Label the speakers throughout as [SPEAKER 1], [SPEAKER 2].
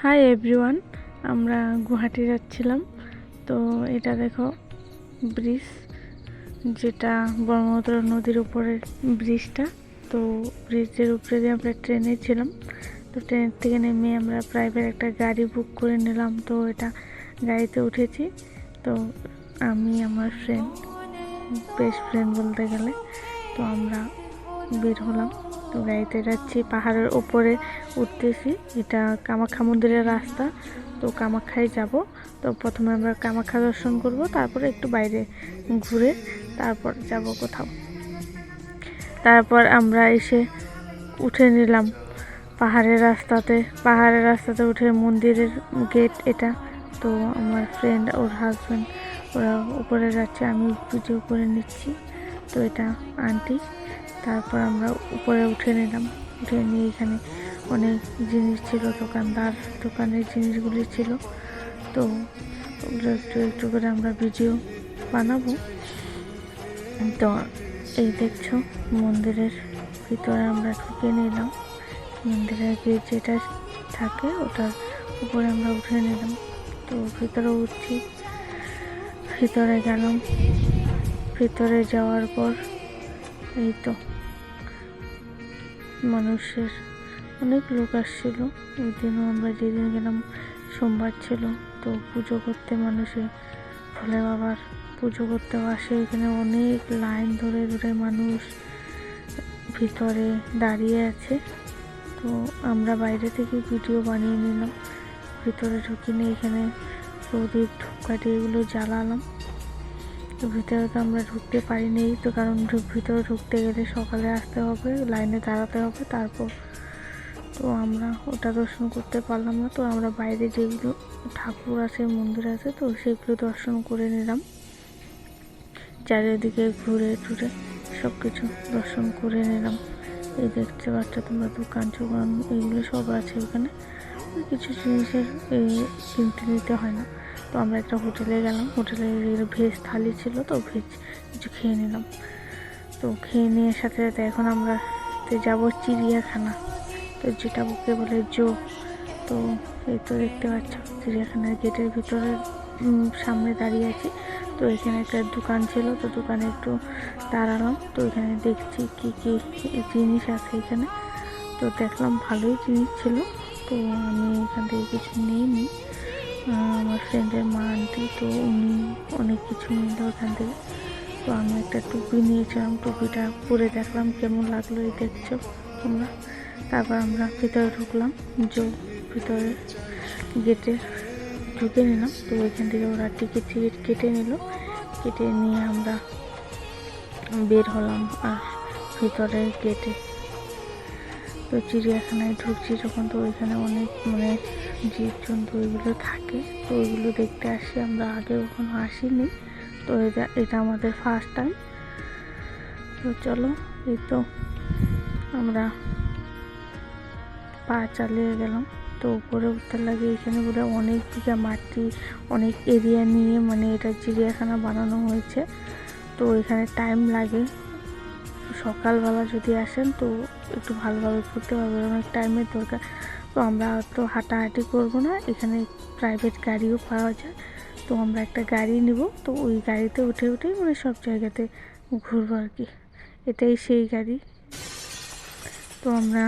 [SPEAKER 1] Hi everyone আমরা গুয়াহাটি যাচ্ছিলাম। তো এটা দেখো, ব্রিজ, যেটা ব্রহ্মপুত্র নদীর উপরের ব্রিজটা। তো ব্রিজের উপরে দিয়ে আমরা ট্রেনে ছিলাম। তো ট্রেনের থেকে নেমে আমরা প্রাইভেট একটা গাড়ি বুক করে নিলাম। তো এটা গাড়িতে উঠেছি। তো আমি, আমার ফ্রেন্ড বেস্ট ফ্রেন্ড বলতে গেলে, তো আমরা বের হলাম। তো গাড়িতে যাচ্ছি, পাহাড়ের ওপরে উঠতেছি। এটা কামাখ্যা মন্দিরের রাস্তা, তো কামাখ্যায় যাব। তো প্রথমে আমরা কামাখ্যা দর্শন করব, তারপরে একটু বাইরে ঘুরে তারপর যাব কোথাও। তারপর আমরা এসে উঠে নিলাম পাহাড়ের রাস্তাতে। পাহাড়ের রাস্তাতে উঠে মন্দিরের গেট এটা। তো আমার ফ্রেন্ড ওর হাজব্যান্ড ওরা উপরে যাচ্ছে, আমি ভিডিও করে নিচ্ছি। তো এটা আন্টি তারপর আমরা উপরে উঠে নিলাম। উঠে নিয়ে এখানে অনেক জিনিস ছিল, দোকানদার দোকানের জিনিসগুলি ছিল। তো ওগুলো একটু একটু করে আমরা ভিডিও বানাবো। তো এই দেখছ, মন্দিরের ভিতরে আমরা ঢুকে নিলাম। মন্দিরের গেট যেটা থাকে ওটার উপরে আমরা উঠে নিলাম। তো ভিতরে উঠছি, ভিতরে গেলাম। ভিতরে যাওয়ার পর এই তো মানুষের অনেক লোক আসছিল। ওই দিনও আমরা যেদিন গেলাম, সোমবার ছিল, তো পুজো করতে মানুষে ভোলে বাবার পুজো করতেও আসে। এখানে অনেক লাইন ধরে ধরে মানুষ ভিতরে দাঁড়িয়ে আছে। তো আমরা বাইরে থেকে ভিডিও বানিয়ে নিলাম। ভিতরে ঢুকিনি, এখানে প্রদীপ ধূপকাঠি এগুলো জ্বালালাম। তো ভিতরে তো আমরা ঢুকতে পারিনি, তো কারণ ভিতরে ঢুকতে গেলে সকালে আসতে হবে, লাইনে দাঁড়াতে হবে, তারপর তো আমরা ওটা দর্শন করতে পারলাম না, তো আমরা বাইরে যেগুলো ঠাকুর আছে, মন্দির আছে, তো সেগুলো দর্শন করে নিলাম। চারিদিকে ঘুরে টুরে সব কিছু দর্শন করে নিলাম। এই দেখতে পাচ্ছ তোমরা দোকান চোকান এগুলো সব আছে ওখানে কিছু জিনিসের কিনতে নিতে হয় না। তো আমরা একটা হোটেলে গেলাম। হোটেলে ভেজ থালি ছিল তো, ভেজ কিছু খেয়ে নিলাম। তো খেয়ে নিয়ে সাথে সাথে এখন আমরা তো যাব চিড়িয়াখানা। তো যেটা বুকে বলে জো। তো এই তো দেখতে পাচ্ছ, চিড়িয়াখানার গেটের ভিতরে সামনে দাঁড়িয়ে আছি। তো এখানে একটা দোকান ছিল, তো দোকানে একটু দাঁড়ালাম। তো এখানে দেখছি কি কি জিনিস আছে এখানে। তো দেখলাম ভালোই জিনিস ছিল। তো আমি এখান থেকে কিছু নিইনি। আমার ফ্রেন্ডের মা আন্টি তো উনি অনেক কিছু নিল ওখান থেকে। তো আমি একটা টুপি নিয়েছিলাম, টুপিটা পরে দেখলাম কেমন লাগল এই দেখছ তোমরা। তারপর আমরা ভিতরে ঢুকলাম, যে ভিতরে গেটে ঢুকে নিলাম। তো ওইখান থেকে ওরা টিকিট টিকিট কেটে নিল। কেটে নিয়ে আমরা বের হলাম আর ভিতরে গেটে তো চিড়িয়াখানায় ঢুকছি যখন, তো ওইখানে অনেক মানে জীবজন্তু ওইগুলো থাকে, তো ওইগুলো দেখতে আসি। আমরা আগে কখনো আসিনি, তো এটা এটা আমাদের ফার্স্ট টাইম তো চলো, এই তো আমরা পা চালিয়ে গেলাম। তো উপরে উঠতে লাগে এখানে বলে অনেক বিঘা মাটি, অনেক এরিয়া নিয়ে মানে এটা চিড়িয়াখানা বানানো হয়েছে। তো এখানে টাইম লাগে। সকালবেলা যদি আসেন তো একটু ভালোভাবে ঘুরতে পারবেন, অনেক টাইমের দরকার। তো আমরা তো হাঁটাহাঁটি করব না, এখানে প্রাইভেট গাড়িও পাওয়া যায়। তো আমরা একটা গাড়ি নিব, তো ওই গাড়িতে উঠে উঠেই মানে সব জায়গাতে ঘুরবো আর কি। এটাই সেই গাড়ি। তো আমরা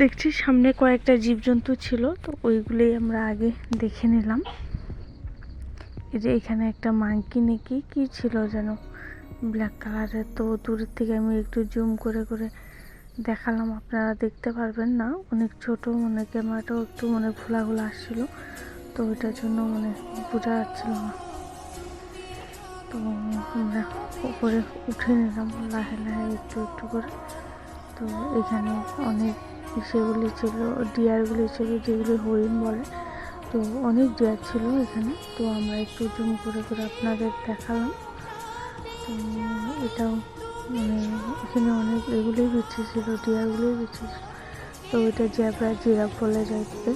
[SPEAKER 1] দেখছি সামনে কয়েকটা জীবজন্তু ছিল, তো ওইগুলোই আমরা আগে দেখে নিলাম। এই যে এখানে একটা মাংকি নাকি, কি ছিল যেন? ব্ল্যাক কালারের তো দূরের থেকে আমি একটু জুম করে করে দেখালাম, আপনারা দেখতে পারবেন না। অনেক ছোট মানে ক্যামেরাটাও একটু মানে ঘোলা ঘোলা আসছিল। তো ওইটার জন্য মানে বোঝা যাচ্ছিল না। তো আমরা উপরে উঠে নিলাম, লাহে লাহে একটু একটু করে। তো এখানে অনেক সেগুলি ছিল, ডিয়ারগুলি ছিল, যেগুলি হরিণ বলে। তো অনেক ডিয়ার ছিল এখানে। তো আমরা একটু জুম করে করে আপনাদের দেখালাম। তো এটাও এখানে অনেক এগুলোই বিচ্ছি ছিল ডিয়ারগুলোই বিচ্ছি ছিল। তো ওইটা জ্যাবরা জিরাফ বলে যাইতে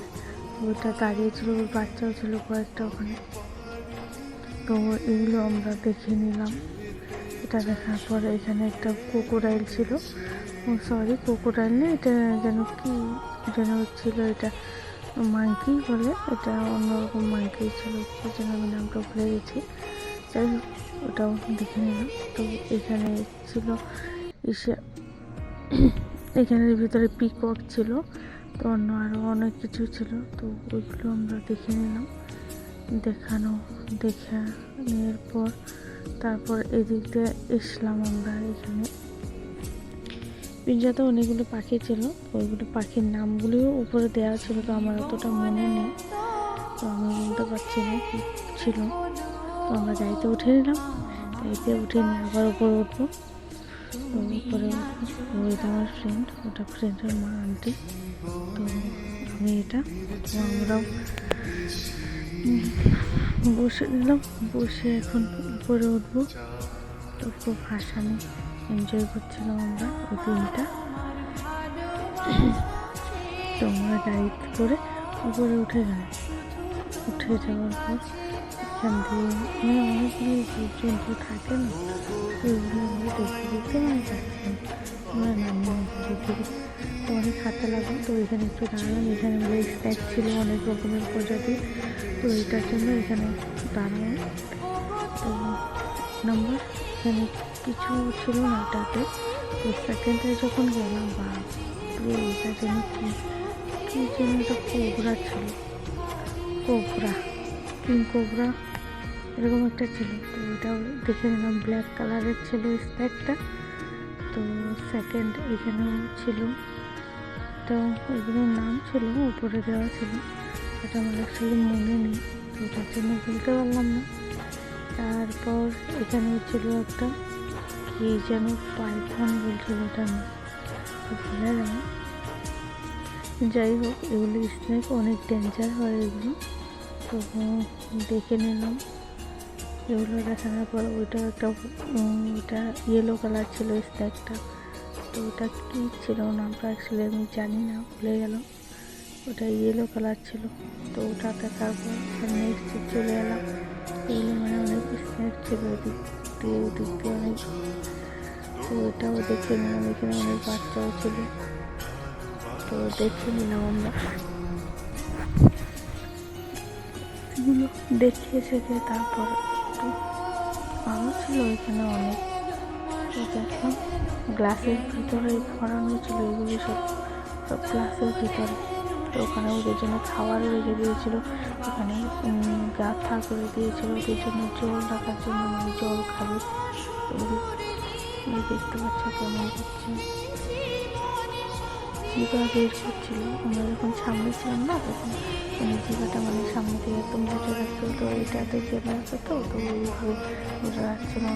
[SPEAKER 1] দাঁড়িয়ে ছিল, ওর বাচ্চাও ছিল কয়েকটা ওখানে। তো এগুলো আমরা দেখে নিলাম। এটা দেখার পরে এখানে একটা কোকোডাইল ছিল। ও সরি কোকোডাইল না, এটা যেন কি যেন ছিল, এটা মাংকি বলে, এটা অন্যরকম মাংকি ছিল যেন আমি নামটা ভুলে গেছি। যাই হোক ওটাও দেখে নিলাম। তো এখানে ছিল ইসে এখানের ভিতরে পিকক ছিল, তো অন্য আরও অনেক কিছু ছিল, তো ওইগুলো আমরা দেখে নিলাম। দেখানো, দেখে নেওয়ার পর তারপর এদিক দিয়ে এসলাম আমরা এখানে। পিঞ্জাতে অনেকগুলো পাখি ছিল ওইগুলো পাখির নামগুলিও উপরে দেওয়া ছিল, তো আমার অতটা মনে নেই। তো আমি বলতে পারছি না ছিল। তো আমরা গাড়িতে উঠে নিলাম। গাড়িতে উঠে নিয়ে আবার উপরে উঠবো। তো উপরে ওইটা আমার ফ্রেন্ড ওটা ফ্রেন্ডের মা আন্টি তো আমি এটা, তো আমরাও বসে নিলাম। বসে এখন উপরে উঠবো। তো খুব হাসানি এনজয় করছিলাম আমরা ওই দিনটা। তো আমরা গাড়িতে করে উপরে উঠে গেলাম। উঠে যাওয়ার পর এখান দিয়ে। মানে থাকে না তো ওইগুলো আমরা দেখতে দেখতে মানে যাচ্ছিলাম থেকে। তো অনেক হাতে লাগল। তো এখানে একটু দাঁড়ালাম। এখানে আমাদের স্ন্যাক ছিল অনেক রকমের প্রজাতি তো এটার জন্য এখানে দাঁড়ালাম। তো নাম্বার এখানে কিছু ছিল না এটাতে। তো সেকেন্ডে যখন গেলাম বা এটা যেন কি যেন একটা কোবরা ছিল। কোবরা। কিং কোবরা এরকম একটা ছিল। তো ওটাও দেখে নিলাম ব্ল্যাক কালারের ছিল স্প্যাকটা তো সেকেন্ড এখানেও ছিল। তো এগুলোর নাম ছিল, উপরে দেওয়া ছিল। এটা আমার অ্যাকচুয়ালি মনে নেই, তো ওটার জন্য বলতে পারলাম না। তারপর এখানে ছিল একটা, কি যেন পাইথন বলছিল ওটা না ভুলে গেলাম। যাই হোক, এগুলো স্নেক অনেক ডেঞ্জার হয় এগুলো। তো দেখে নিলাম। এগুলো দেখানোর পর ওইটা একটা ওটা ইয়েলো কালার ছিল স্ন্যাকটা তো ওটা কী ছিল নামটা অ্যাকচুয়ালি আমি জানি না, ভুলে গেলাম। ওটা ইয়েলো কালার ছিল। তো ওটা দেখার পর নেক্সট চলে এলাম। এগুলো মানে অনেক স্ন্যাক ছিল ওদিক দিয়ে ওদিক দিয়ে অনেক। তো এটাও দেখে নিলাম, এখানে অনেক বাচ্চাও ছিল। তো দেখে নিলাম আমরা। এগুলো দেখিয়ে শেখে তারপর তো আরও ছিল, ওইখানে অনেক দেখলাম। গ্লাসের ভিতরে ভরানো ছিল এগুলো সব। সব গ্লাসের ভিতরে। তো ওখানে ওদের জন্য খাবার রেখে দিয়েছিল। ওখানে গাথা করে দিয়েছিল। ওদের জন্য জল রাখার জন্য মানে জল খাবে। দেখতে পাচ্ছ কেমন করছে জিভা বের করছিল। আমরা যখন সামনে ছিলাম না, তখন মানে জিভাটা মানে সামনে থেকে একদম বসে রাখছিল তো এটাতে জেলা আছে তো তো বসে রাখছিল না।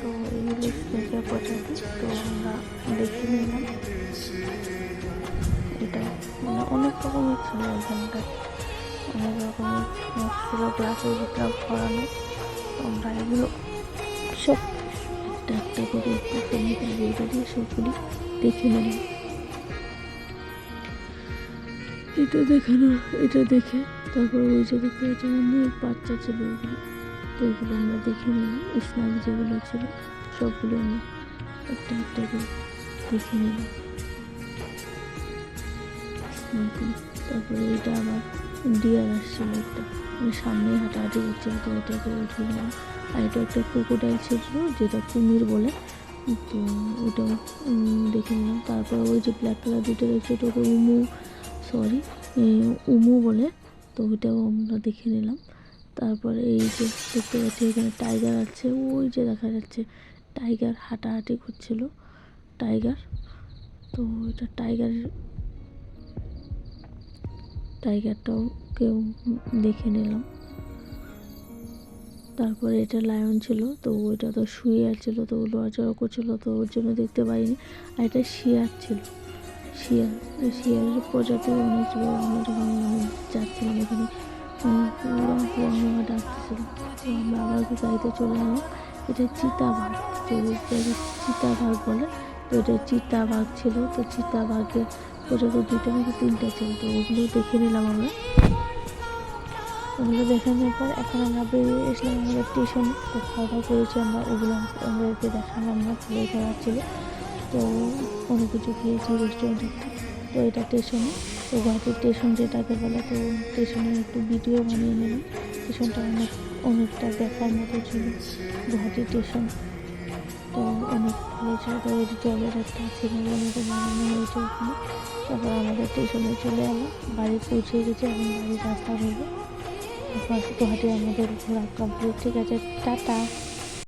[SPEAKER 1] তো এইগুলো স্নেকের প্রজাতি তো আমরা দেখে নিলাম। এটা মানে অনেক রকমের ছিল এখানটায় অনেক রকমের ছিল গ্লাসের ভিতরে ভরানো আমরা এগুলো সব একটা একটা করে একটু কমে বের দিয়ে সবগুলি দেখে নিলাম। এটা দেখানো এটা দেখে। তারপর ওই যে দেখতে পাচ্ছি অনেক বাচ্চা ছিল ওগুলো তো ওইগুলো আমরা দেখে নিলাম স্ন্যাক যেগুলো ছিল, সবগুলো আমরা একটা একটা করে দেখে নিলাম। তারপরে এটা আবার ডিয়ার আসছিল একটা। মানে সামনে হাঁটাহাঁটি করছিল তো ওটাকে উঠে নিলাম আর এটা একটা ক্রোকোডাইল ছিল, যেটা কুমির বলে। তো ওটাও দেখে নিলাম। তারপর ওই যে ব্ল্যাক কালার দুটো দেখছি ওটাকে উমু। সরি উমু বলে, তো ওইটাও আমরা দেখে নিলাম। তারপরে এই যে দেখতে পাচ্ছি এখানে টাইগার আছে, ওই যে দেখা যাচ্ছে টাইগার হাঁটাহাঁটি করছিল, টাইগার। তো এটা টাইগারের টাইগারটাও কেউ দেখে নিলাম। তারপরে এটা লায়ন ছিল, তো ওইটা তো শুয়ে আছিল, তো লড়াচড়া করছিল, তো ওর জন্য দেখতে পাইনি। আর এটা শিয়ার ছিল। শিয়াল এই শিয়ালের প্রজাতি অনেক আমরা যখন মানে যাচ্ছিলাম এখানে ওয়া ডাকতেছিল। আমরা আবার গাড়িতে চলে এলাম। এটা চিতাবাঘ চিতাবাঘ বলে, তো এটা চিতাবাঘ ছিল। তো চিতাবাঘের প্রজাতি দুটো নাকি তিনটা ছিল, তো ওগুলো দেখে নিলাম আমরা। ওগুলো দেখানোর পর এখন আমরা বেরিয়ে এসলাম আমাদের স্টেশনে খাওয়া দাওয়া করেছি আমরা, ওগুলো আমাদেরকে দেখালাম না, খুলে খাওয়া ছিল। তো অনেক কিছু খেয়েছি রেস্টুরেন্ট তো এটা স্টেশনে তো গুয়াহাটির স্টেশন যেটাকে বলে, তো স্টেশনে একটু ভিডিও বানিয়ে নিলাম স্টেশনটা অনেক, অনেকটা দেখার মতো ছিল গুয়াহাটি স্টেশন তো অনেক ভালো ছিল। তো ওই জলের একটা সিনেমার মতো বানানো হয়েছে ওখানে। তারপর আমাদের স্টেশনে চলে এলাম। বাড়ি পৌঁছে গেছি, এখন বাড়ির রাস্তা হলো গুয়াহাটি আমাদের ঘোরা কমপ্লিট ঠিক আছে। টাটা।